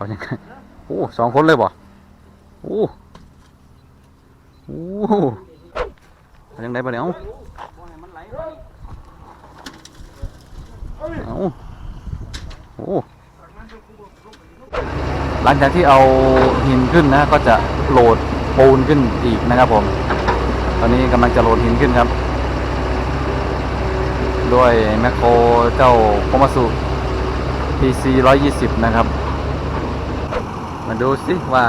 เอายังไงโอ้สองคนเลยบ่โอ้โอ้เอายังไงบ่เนี่ยเอาเอาโอ้หลังจากที่เอาหินขึ้นนะก็จะโหลดปูนขึ้นอีกนะครับผม ตอนนี้กำลังจะโหลดหินขึ้นครับ ด้วยแมคโครเจ้าโคมาสุ PC 120 นะครับ มาดูสิว่า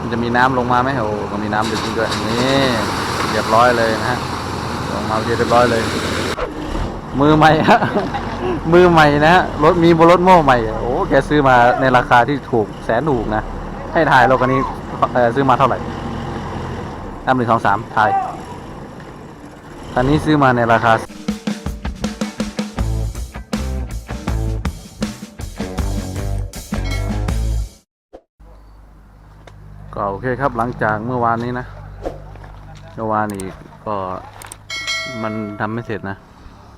มันจะมีน้ำลงมาไหมโอ้ก็มีน้ำจริงๆด้วยนี่เรียบร้อยเลยนะฮะลงมาเรียบร้อยเลย มือใหม่ฮะมือใหม่นะฮะรถมีบนรถโม่ใหม่โอ้แกซื้อมาในราคาที่ถูกแสนถูกนะให้ถ่ายเราคันนี้ซื้อมาเท่าไหร่น้ำหนึ่งสองสามถ่ายคันนี้ซื้อมาในราคา เคครับหลังจากเมื่อวานนี้นะเมื่อวานนี้ก็มันทำไม่เสร็จนะ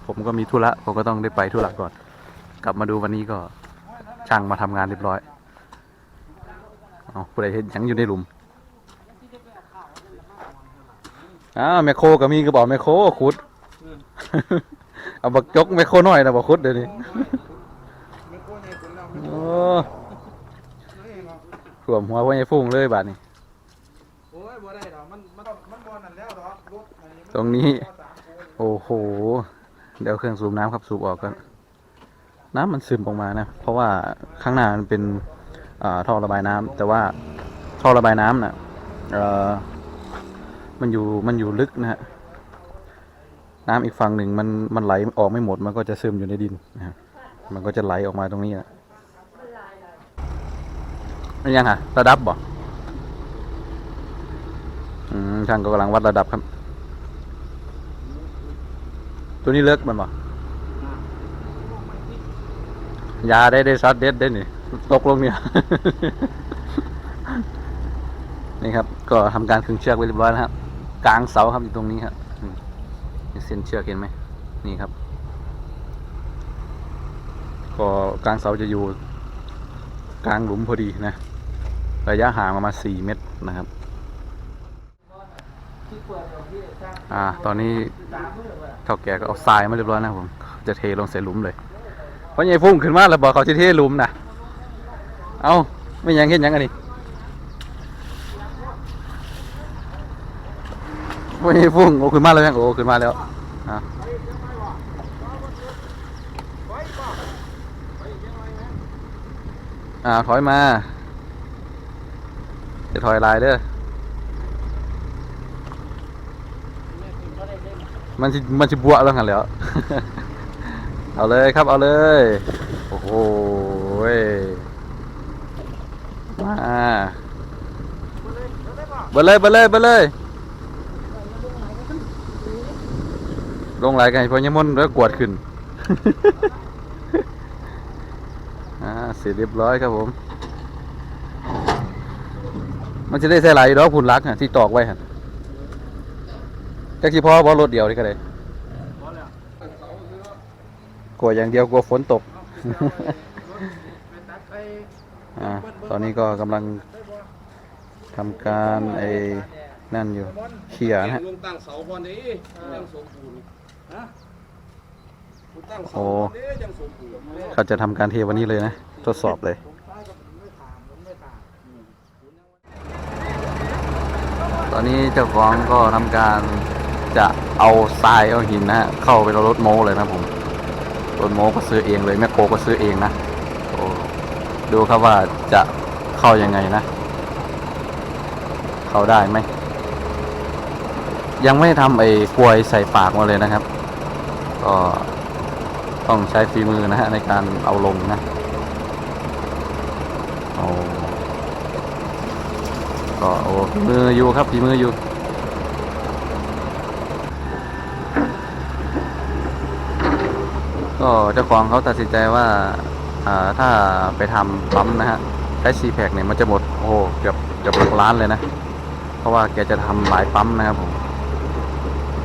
ผมก็มีธุระผมก็ต้องได้ไปธุระก่อน กลับมาดูวันนี้ก็ช่างมาทำงานเรียบร้อยเอาผู้ใดเห็นยังอยู่ในหลุมอ้าวแมคโครก็มีก็บอกแมคโครขุดเอาบักจกแมคโครน้อยนะบอกขุดเดี๋ยวนี้ขวมหัวพ่อใหญ่ฟุ้งเลยบาดนี้ โอ้ยบ่ได้ดอกมันมันมันบ่นั่นแล้วดอกรถอันนี้มัน ตรงนี้ โอ้โห เดี๋ยวเครื่องสูบน้ำครับสูบออกกันน้ำมันซึมออกมานะ เพราะว่าข้างหน้ามันเป็นท่อระบายน้ำแต่ว่าท่อระบายน้ำน่ะเอ่อมันอยู่มันอยู่ลึกนะฮะน้ำอีกฝั่งหนึ่งมันมันไหลออกไม่หมด มันก็จะซึมอยู่ในดินนะมันก็จะไหลออกมาตรงนี้นะนี่ยังฮะระดับบ่ช่างก็กำลังวัดระดับครับ ตัวนี้เลิกมันบ่ยาได้ได้ซัดเด็ดได้นี่ตกลงเนี่ย นี่ครับ ก็ทำการขึงเชือกไว้เรียบร้อยแล้วครับ กลางเสาครับอยู่ตรงนี้ครับเส้นเชือกเห็นไหมนี่ครับ ก็กลางเสาจะอยู่ กลางหลุมพอดีนะ ระยะห่างประมาณสี่เมตรนะครับ อ่า ตอนนี้เท่าแก่ก็เอาทรายมาเรียบร้อยนะผม จะเทลงใส่หลุมเลยเพราะใหญ่พุ่งขึ้นมาแล้วบอกเขาจะเทหลุมนะเอาไม่ยังเห็นยังอันนี้ไม่พุ่งโอ้ขึ้นมาแล้วยังโอ้ขึ้นมาแล้วอะอ่าถอยมา จะถอยลายเด้อ มันสิมันสิบวกแล้วกันแล้ว เอาเลยครับเอาเลย โอ้โหยมาเบดเลยเบดเลยเบดเลย ลงไหลกันพอยมนแล้วกวดขึ้น อ่าเสร็จเรียบร้อยครับผม มันจะได้ใส่ไหลายดอกผุนรักอะที่ตอกไว้ฮะ จักสิพอบอรถเดียวนี่ก็ได้บ่แล้วกลัวอย่างเดียวกลัวฝนตกไปตัดไปอ่า ตอนนี้ก็กำลังทำการไอ้นั่นอยู่เขี่ยนะฮะลงตั้งเสาก่อนดิยังสมบูรณ์ฮะคุณตั้งเสาโอ้ก่อนดิยังสมบูรณ์เขาจะทำการเทวันนี้เลยนะ ทดสอบเลยผมไปกับผมไม่ถามผมไม่ถามตอนนี้เจ้าของก็ทำการ จะเอาทรายเอาหินนะฮะเข้าไปในรถโม้เลยนะผมรถโม้ก็ซื้อเองเลยแมคโคก็ซื้อเองนะโอ้ดูครับว่าจะเข้ายังไงนะ เข้าได้ไหมยังไม่ทำไอ้กลวยใส่ปากมาเลยนะครับ ก็ต้องใช้ฝีมือนะฮะในการเอาลงนะโอ้ก็โอ้ฝีมืออยู่ครับฝีมืออยู่ ก็เจ้าของเขาตัดสินใจว่าถ้าไปทำปั๊มนะฮะใช้ซีแพคเนี่ยมันจะหมดโอ้โหเกือบเกือบหลักล้านเลยนะ เพราะว่าแกจะทำหลายปั๊มนะครับผม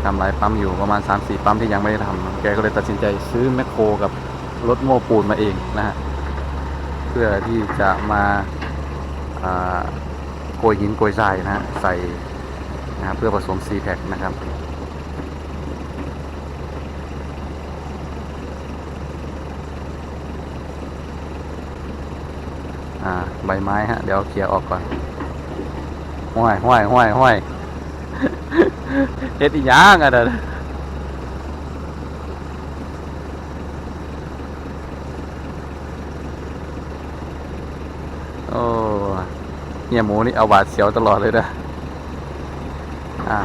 ทำหลายปั๊มอยู่ประมาณ 3-4 ปั๊มที่ยังไม่ได้ทำแกก็เลยตัดสินใจซื้อแมคโครกับรถโม้ปูนมาเองนะฮะเพื่อที่จะมาโกยหินโกยทรายนะฮะใส่นะเพื่อผสม c t แทนะครับ อ่า ใบไม้ฮะ เดี๋ยวเคลียร์ออกก่อน ห้วยห้วยห้วยห้วยเฮ็ดอีหยังอะเด้อโอ้เฮียหมูนี่เอาบาดเสียวตลอดเลยนะอ่า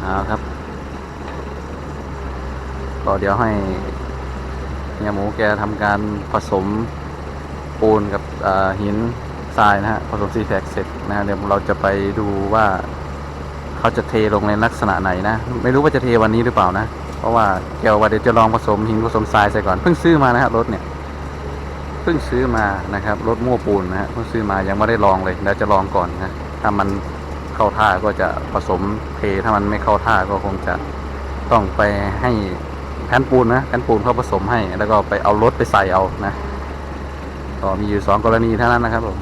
เอาครับ ก็เดี๋ยวให้เฮียหมูแกทำการผสมปูนกับหินทรายนะฮะผสมซีแทกเสร็จนะฮะเดี๋ยวเราจะไปดูว่าเขาจะเทลงในลักษณะไหนนะ ไม่รู้ว่าจะเทวันนี้หรือเปล่านะ เพราะว่าแกว่าเดี๋ยวจะลองผสมหินผสมทรายใส่ก่อนเพิ่งซื้อมานะฮะรถเนี่ยเพิ่งซื้อมานะครับรถมั่วปูนนะฮะเพิ่งซื้อมายังไม่ได้ลองเลยเดี๋ยวจะลองก่อนนะถ้ามันเข้าท่าก็จะผสมเทถ้ามันไม่เข้าท่าก็คงจะต้องไปให้ แผ่นปูนนะแผ่นปูนเขาผสมให้ แล้วก็ไปเอารถไปใส่เอานะก็มีอยู่สองกรณีเท่านั้นนะครับผม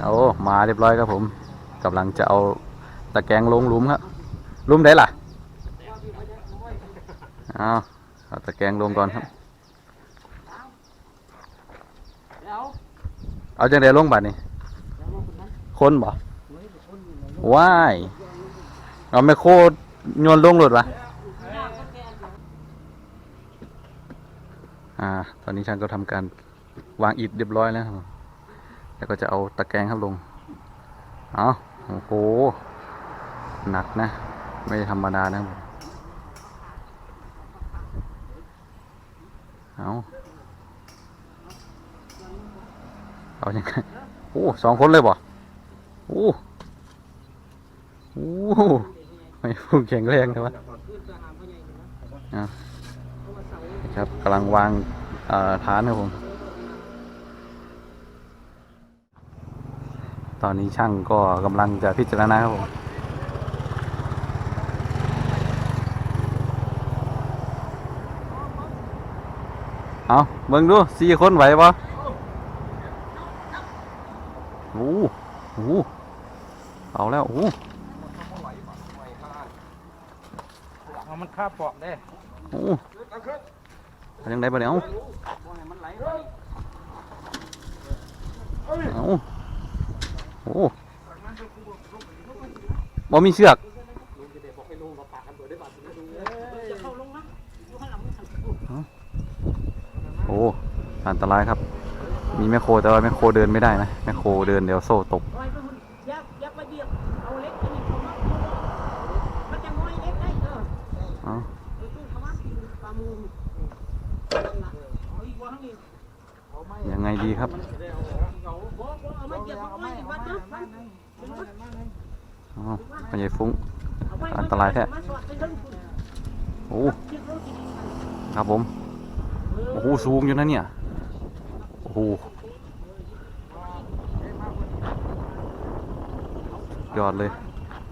เอามาเรียบร้อยครับผมกำลังจะเอาตะแกรงลงหลุมครับลุมไหนล่ะเอาเอาตะแกรงลงก่อนครับ เอาจังไดลงบัดนี่คนบ่ว้ายเอาไม่โคตรโยนลงหลุดวะ อ่า ตอนนี้ช่างก็ทำการวางอิฐเรียบร้อยแล้วครับแล้วก็จะเอาตะแกรงครับลง เอาโอ้โห หนักนะ ไม่ธรรมดานะครับเอาเอายังไงโอ้สองคนเลยบ่โอ้โอ้ไม่พูแข็งแรงนะวะอะนะ ครับกำลังวางฐานครับผม ตอนนี้ช่างก็กำลังจะพิจารณาครับผมเอาเบิ่งดูสี่คนไหวปะ โอ้โหเอาแล้ว โอ้ เอามันคาบปอกได้ โอ้ทำยังไงบ้างเนี่ยเอาเอาโอ้ บ่มีเชือกโอ้อันตรายครับ มีแมคโครแต่ว่าแมคโครเดินไม่ได้นะแมคโครเดินเดี๋ยวโซ่ตกปล่อยไปหุ่นยับยับไปเดียวเอาเล็กไปนี่เขามามันจะง้อยเล็กได้เอ อ๋อพ่อใหญ่ฟุ้งเอาไว้อันตรายแท้มาสอดไปเรื่องคุณโอ้เก็บรถที่ดีมันครับผม โอ้โห สูงอยู่นะเนี่ย โอ้โหยอดเลย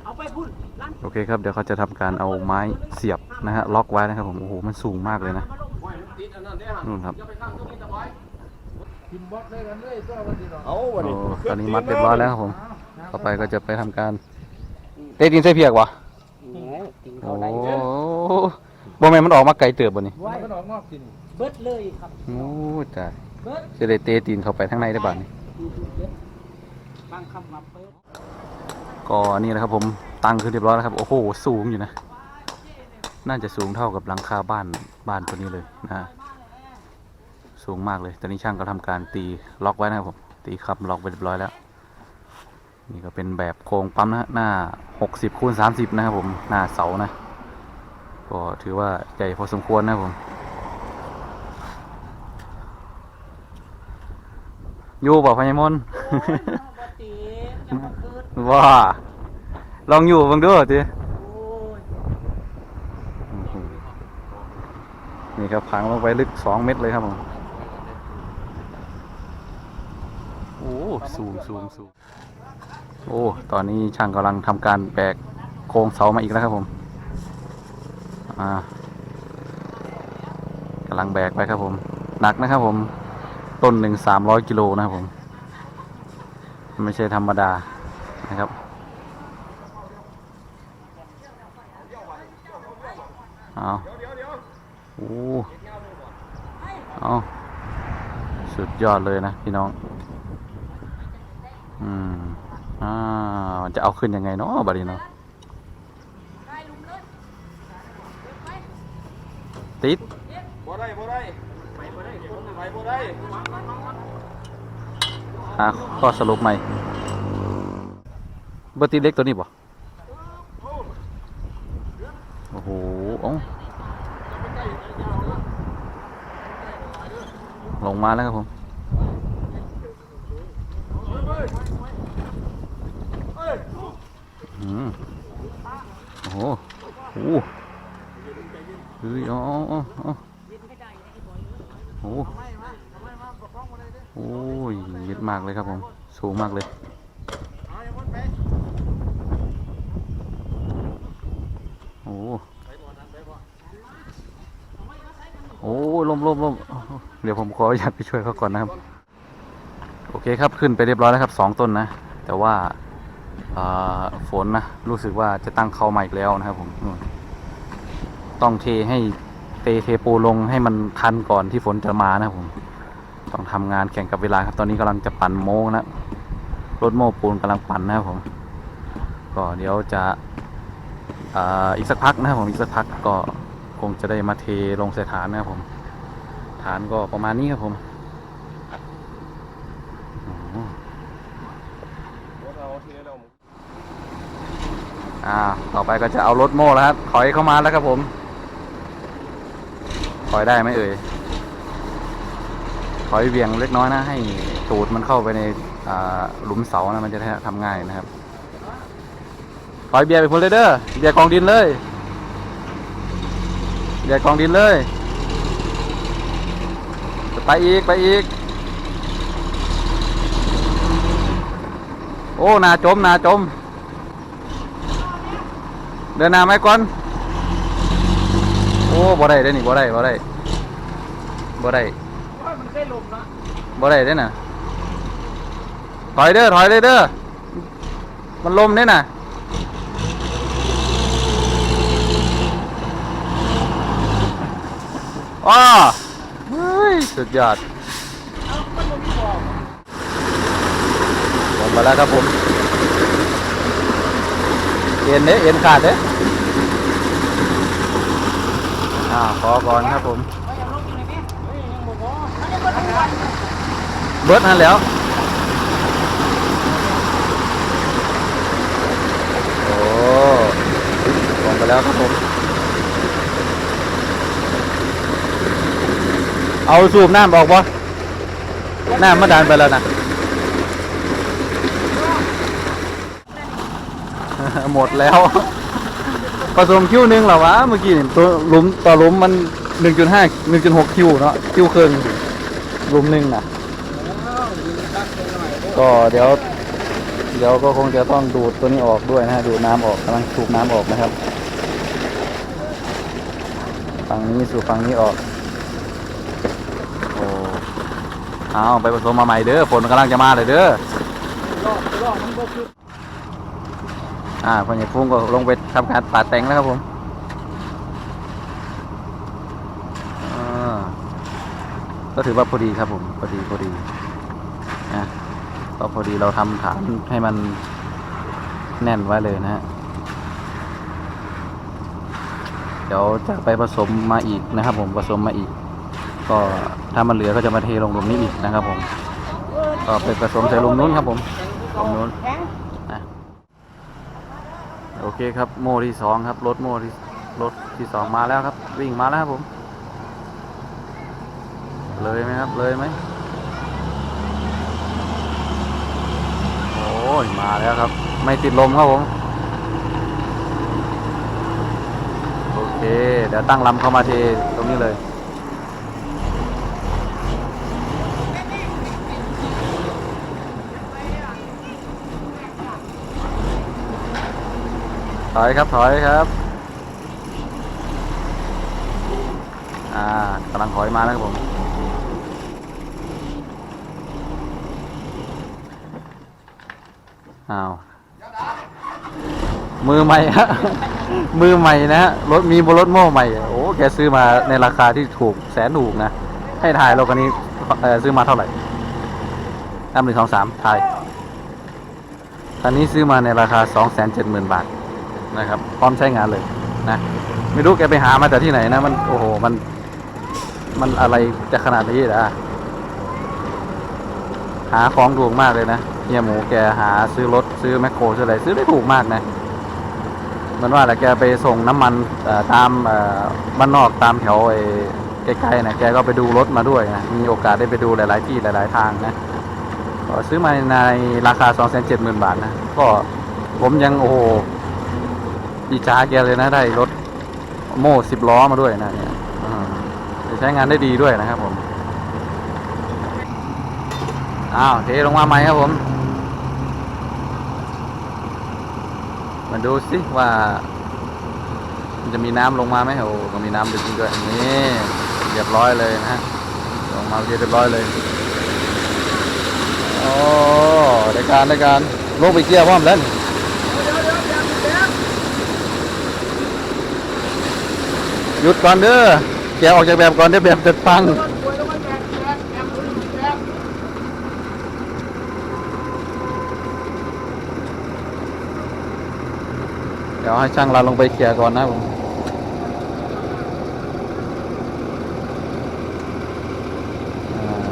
เอาไปพุ่นร้านโอเคครับ เดี๋ยวเขาจะทำการเอาไม้เสียบนะฮะ ล็อกไว้นะครับผม โอ้โห มันสูงมากเลยนะมาลงติดอันนั้นได้หันนู่นครับอย่าไปข้างตรงนี้ตะไว้กินบอสได้กันเลยตัววันนี้หรอเอาโอ้ตอนนี้มัดเรียบร้อยแล้วครับผม ต่อไปก็จะไปทำการ เตะดินใส่เพียกวะโอ้บ่แม่นมันออกมาไกลเติบบ่นี่ว่ามันออกนอกกินเบิดเลยครับโอ้จ้ะเบิดจะได้เตะตีนเข้าไปข้างในได้บ้านี่บางคำมาเปิดก็นี่นะครับผมตั้งขึ้นเรียบร้อยแล้วครับ โอ้โหสูงอยู่นะ น่าจะสูงเท่ากับหลังคาบ้านบ้านตัวนี้เลยนะฮะสูงมากเลย ตอนนี้ช่างก็ทำการตีล็อกไว้นะครับผม ตีคับล็อกไปเรียบร้อยแล้ว นี่ก็เป็นแบบโครงปั๊มนะฮะหน้า 60คูณ30 นะครับผม หน้าเสานะ ก็ถือว่าใหญ่พอสมควรนะครับผมอยู่บ่พญามนบ่ตีจะมาเกิดว่า ลองอยู่เบังดูสิโอ้ยนี่ครับพังลงไปลึกสองเมตรเลยครับผมโอ้สูงสูงสูง โอ้ ตอนนี้ช่างกำลังทำการแบกโครงเสามาอีกแล้วครับผม อ่ากำลังแบกไปครับผม หนักนะครับผม ต้นหนึ่งสามร้อยกิโลนะครับผม ไม่ใช่ธรรมดานะครับเอาโอ้เอาสุดยอดเลยนะพี่น้อง อ่ามันจะเอาขึ้นยังไงเนาะบัดนี้เนาะติดบ่ได้บ่ได้ไปบ่ได้ไปบ่ได้หาข้อสรุปใหม่เบอร์ตีเล็กตัวนี้บ่โอ้โหอ้าลงมาแล้วครับผม อืมโอ้โหโอ้โห เฮ้ยอ๋ออ๋อโอ้โหโอ้ยยึดมากเลยครับผม สูงมากเลยโอ้โหโอ้ยลมลมลมเดี๋ยวผมขออนุญาตไปช่วยเขาก่อนนะครับ โอเคครับขึ้นไปเรียบร้อยแล้วครับสองต้นนะ แต่ว่าฝนนะ รู้สึกว่าจะตั้งเข้ามาอีกแล้วนะครับผม ต้องเทให้เตเทปูลงให้มันทันก่อนที่ฝนจะมานะผมต้องทำงานแข่งกับเวลาครับ ตอนนี้กำลังจะปั่นโม้นะรถโม้ปูนกำลังปั่นนะครับผม ก็เดี๋ยวจะอีกสักพักนะครับผมอีกสักพักก็คงจะได้มาเทลงใส่ฐานนะครับผม ฐานก็ประมาณนี้ครับผมโอ้โหบ่เอาทีแล้วอ่าต่อไปก็จะเอารถโม่แล้วครับถอยเข้ามาแล้วครับผม ถอยได้ไหมเอ่ยถอยเบี่ยงเล็กน้อยนะ ให้ตูดมันเข้าไปในหลุมเสานะมันจะทำง่ายนะครับถอยเบียร์ไปพุ่นเลยเด้อเบียร์กองดินเลยเบียร์กองดินเลย ไปอีกไปอีก โอ้นาจมนาจม เดินหน้าไหมก่อน อ้บ่ได้เด้อนี่บ่ได้บ่ได้บ่ได้ว่ามันเคยลมนะบ่ได้เด้อน่ะถอยเด้อถอยเลยเด้อมันลมเด้อน่ะอ้าเฮ้ยสุดยอด เอามันลมที่บอลงมาแล้วครับผม เอ็นเด้เอ็นขาดเด้ อ่าขอก่อนครับผมเอาอย่างลมอยู่ไหนแม่เฮ้ยยังบ่พออันนี้ก็ทั้งวันเบิร์ดหันแล้ว โอ้ลงไปแล้วครับผม เอาสูบน้ำออกบ่น้ำมาดันไปแล้วนะหมดแล้ว ผสมคิวหนึ่งเหรอวะเมื่อกี้นี่ตัวหลุมต่อหลุมมัน1.5 1.6คิวเนาะคิวครึ่งหลุมหนึ่งนะก็เดี๋ยว เดี๋ยวก็คงจะต้องดูดตัวนี้ออกด้วยนะฮะดูดน้ำออกกำลังสูบน้ำออกนะครับฝั่งนี้สู่ฝั่งนี้ออกโอ้เอาไปผสมมาใหม่เด้อฝนกำลังจะมาเลยเด้อ อบรอบมันบ่คืออ่าพ่อใหญ่ฟุ้งก็ลงไปทำการปาดแต่งแล้วครับผมอ่าก็ถือว่าพอดีครับผมพอดีพอดีนะก็พอดีเราทำฐานให้มันแน่นไว้เลยนะฮะเดี๋ยวจะไปผสมมาอีกนะครับ ผมผสมมาอีก ก็ถ้ามันเหลือก็จะมาเทลงหลุมนี้อีกนะครับ ผม ก็ไปผสมใส่หลุมนู้นครับผมหลุมนู้น โอเคครับโมที่สองครับรถโมที่รถที่สองมาแล้วครับ วิ่งมาแล้วครับผม เลยไหมครับเลยไหมโอ้ยมาแล้วครับ ไม่ติดลมครับผมโอเค เดี๋ยวตั้งลำเข้ามาเทตรงนี้เลย ถอยครับถอยครับ อ่ากำลังถอยมาแล้วครับผม อ้าว มือใหม่ฮะ มือใหม่นะฮะ รถมีบนรถโม่ใหม่ โอ้แกซื้อมาในราคาที่ถูกแสนถูกนะ ให้ถ่ายรถคันนี้เออซื้อมาเท่าไหร่น้ำหนึ่งสองสามถ่ายคันนี้ซื้อมาในราคาสองแสนเจ็ดหมื่นบาท นะครับ พร้อมใช้งานเลยนะไม่รู้แกไปหามาจากที่ไหนนะ มันโอ้โหมัน มันอะไรจะขนาดนี้นะหาของถูกมากเลยนะเฮียหมูแกหาซื้อรถซื้อแมคโครซื้ออะไรซื้อได้ถูกมากนะมันว่าแหละแกไปส่งน้ำมันตามบ้านนอกตามแถวไอ้ใกล้ๆนะแกก็ไปดูรถมาด้วยนะมีโอกาสได้ไปดูหลาย ๆ ที่หลาย ๆ ทางนะก็ซื้อมาในราคา 2 7 0 0 0 0 บาทนะ ก็ผมยังโอ้โห ดีจ้าแกเลยนะได้รถโม่สิบล้อมาด้วยนะเนี่ยใช้งานได้ดีด้วยนะครับผม อ้าวเทลงมาใหม่ครับผม มาดูสิว่ามันจะมีน้ำลงมาไหมโอ้ก็มีน้ำดึงด้วยนี่เรียบร้อยเลยนะฮะลงมาเรียบร้อยเลยโอ้ได้การได้การลงไปเกียร์พร้อมแล้วนี่ หยุดก่อนเด้อแกะออกจากแบบก่อนเดี๋ยวแบบจะพัง เดี๋ยวให้ช่างเราลงไปเคลียร์ก่อนนะผมอ่า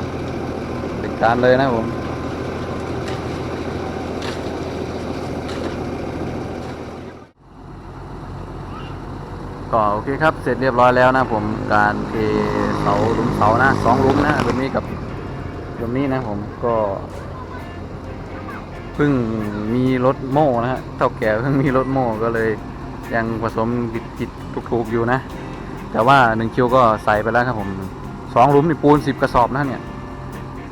เป็นการเลยนะผม ก็โอ เคครับ เสร็จเรียบร้อยแล้วนะผมการเทเสาลุมเสานะสองลุมนะหลุมนี้กับหลุมนี้นะผมก็เพิ่งมีรถโม่นะฮะเท่าแก่เพิ่งมีรถโม่ก็เลยยังผสมบิดผิดถูกๆอยู่นะ แต่ว่าหนึ่งคิวก็ใส่ไปแล้วครับผมสองลุมนี่ปูนสิบกระสอบนะเนี่ย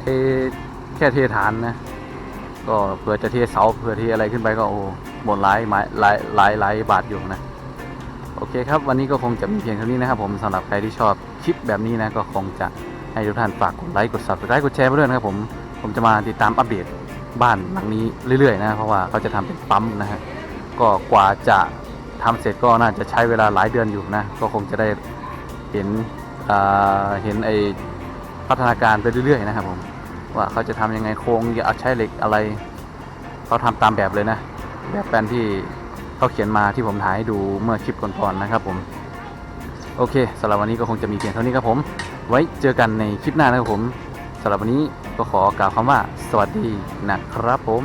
เทแค่เทฐานนะ ก็เผื่อจะเทเสาเผื่อเทอะไรขึ้นไปก็โอ้หมดหลายหมายหลายหลายหลายบาทอยู่นะ โอเคครับ วันนี้ก็คงจะมีเพียงเท่านี้นะครับผมสำหรับใครที่ชอบคลิปแบบนี้นะก็คงจะให้ทุกท่านฝากกดไลค์กด subscribe กดแชร์ไปด้วยนะครับผมผมจะมาติดตามอัปเดตบ้านหลังนี้เรื่อยๆนะเพราะว่าเขาจะทำเป็นปั๊มนะฮะก็กว่าจะทำเสร็จก็น่าจะใช้เวลาหลายเดือนอยู่นะก็คงจะได้เห็นเห็นไอพัฒนาการไปเรื่อยๆนะครับผมว่าเขาจะทำยังไงโครงจะเอาใช้เหล็กอะไร เขาทำตามแบบเลยนะแบบแปลนที่ เขาเขียนมาที่ผมถ่ายให้ดูเมื่อคลิปก่อนๆนะครับผมโอเคสำหรับวันนี้ก็คงจะมีเพียงเท่านี้ครับผม ไว้เจอกันในคลิปหน้านะครับผมสำหรับวันนี้ก็ขอกล่าวคำว่า สวัสดีนะครับผม